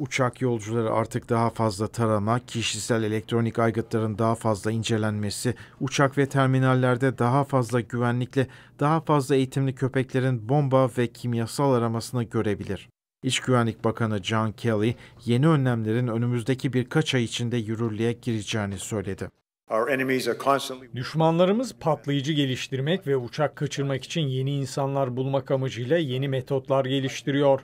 Uçak yolcuları artık daha fazla tarama, kişisel elektronik aygıtların daha fazla incelenmesi, uçak ve terminallerde daha fazla güvenlikle, daha fazla eğitimli köpeklerin bomba ve kimyasal aramasını görebilir. İç Güvenlik Bakanı John Kelly, yeni önlemlerin önümüzdeki birkaç ay içinde yürürlüğe gireceğini söyledi. Düşmanlarımız patlayıcı geliştirmek ve uçak kaçırmak için yeni insanlar bulmak amacıyla yeni metotlar geliştiriyor.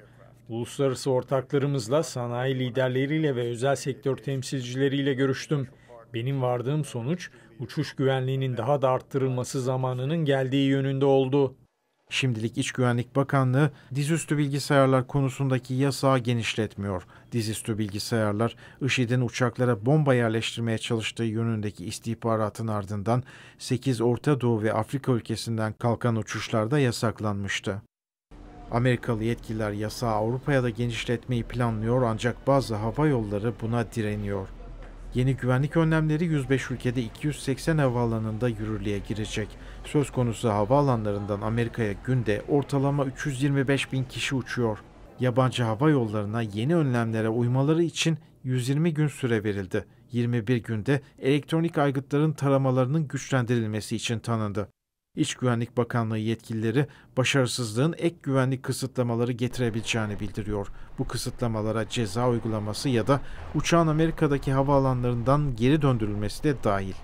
Uluslararası ortaklarımızla, sanayi liderleriyle ve özel sektör temsilcileriyle görüştüm. Benim vardığım sonuç, uçuş güvenliğinin daha da arttırılması zamanının geldiği yönünde oldu. Şimdilik İç Güvenlik Bakanlığı dizüstü bilgisayarlar konusundaki yasağı genişletmiyor. Dizüstü bilgisayarlar IŞİD'in uçaklara bomba yerleştirmeye çalıştığı yönündeki istihbaratın ardından 8 Orta Doğu ve Afrika ülkesinden kalkan uçuşlarda yasaklanmıştı. Amerikalı yetkililer yasağı Avrupa'ya da genişletmeyi planlıyor ancak bazı hava yolları buna direniyor. Yeni güvenlik önlemleri 105 ülkede 280 havaalanında yürürlüğe girecek. Söz konusu havaalanlarından Amerika'ya günde ortalama 325 bin kişi uçuyor. Yabancı hava yollarına yeni önlemlere uymaları için 120 gün süre verildi. 21 günde elektronik aygıtların taramalarının güçlendirilmesi için tanındı. İç Güvenlik Bakanlığı yetkilileri başarısızlığın ek güvenlik kısıtlamaları getirebileceğini bildiriyor. Bu kısıtlamalara ceza uygulaması ya da uçağın Amerika'daki havaalanlarından geri döndürülmesi de dahil.